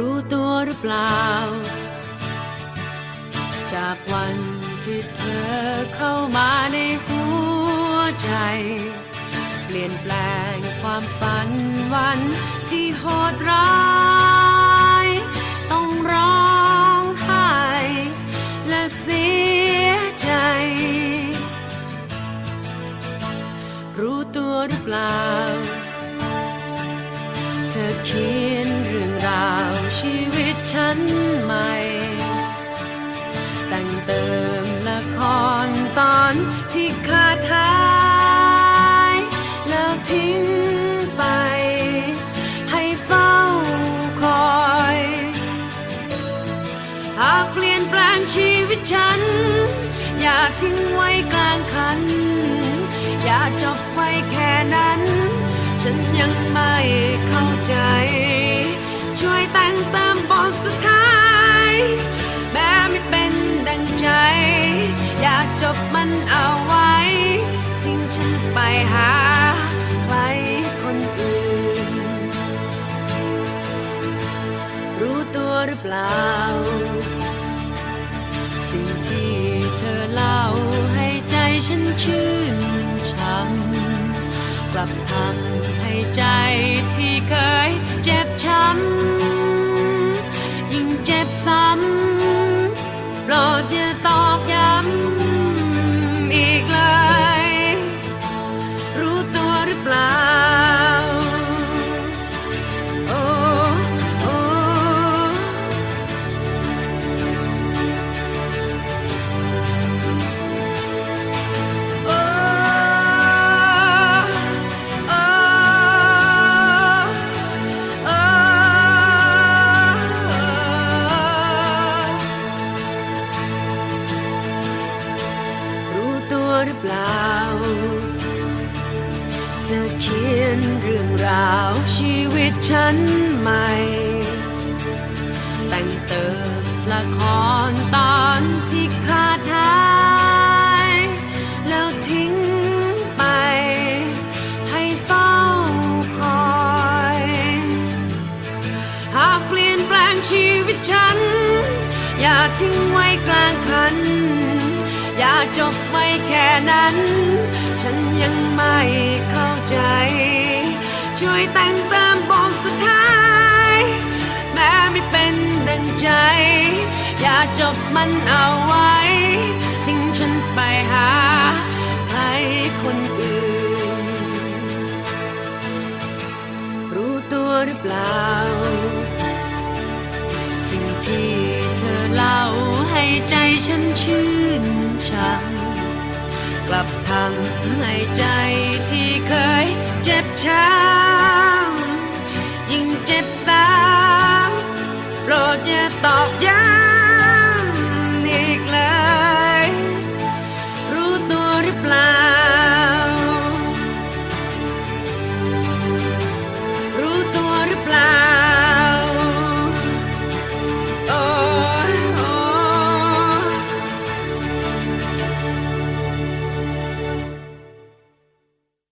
รู้ตัวหรือเปล่า จากวันที่เธอเข้ามาในหัวใจ เปลี่ยนแปลงความฝันวันที่โหดร้ายต้องร้องไห้และเสียใจ รู้ตัวหรือเปล่า เธอเขียน ชีวิตฉันใหม่ แต่งเติมละครตอนที่ขาดหาย แล้วทิ้งไป ให้เฝ้าคอยหากเปลี่ยนแปลงชีวิตฉัน อย่าทิ้งไว้กลางคัน อย่าจบไว้แค่นั้น ฉันยังไม่เข้าใจ ช่วยแต่งเติมบทสุดท้าย แม้ไม่เป็นดังใจ อยากจบมันเอาไว้ทิ้งฉันไปหาใครคนอื่น รู้ตัวหรือเปล่า สิ่งที่เธอเล่าให้ใจฉันชื่นช่ำ กลับทำให้ใจที่เคยเจ็บช้ำยิ่งเจ็บซ้ำ เปล่า เธอเขียนเรื่องราวชีวิตฉันใหม่ แต่งเติมละครตอนที่ขาดหาย แล้วทิ้งไป ให้เฝ้าคอย หากเปลี่ยนแปลงชีวิตฉัน อย่าทิ้งไว้กลางคัน อย่าจบไว้แค่นั้น ฉันยังไม่เข้าใจ ช่วยแต่งเติมบทสุดท้าย แม้ไม่เป็นดังใจ อย่าจบมันเอาไว้ ทิ้งฉันไปหาใครคนอื่น รู้ตัวหรือเปล่า สิ่งที่เธอเล่าให้ใจฉันชื่น กลับทำให้ใจที่เคยเจ็บช้ำยิ่งเจ็บซ้ำโปรดอย่าตอกย้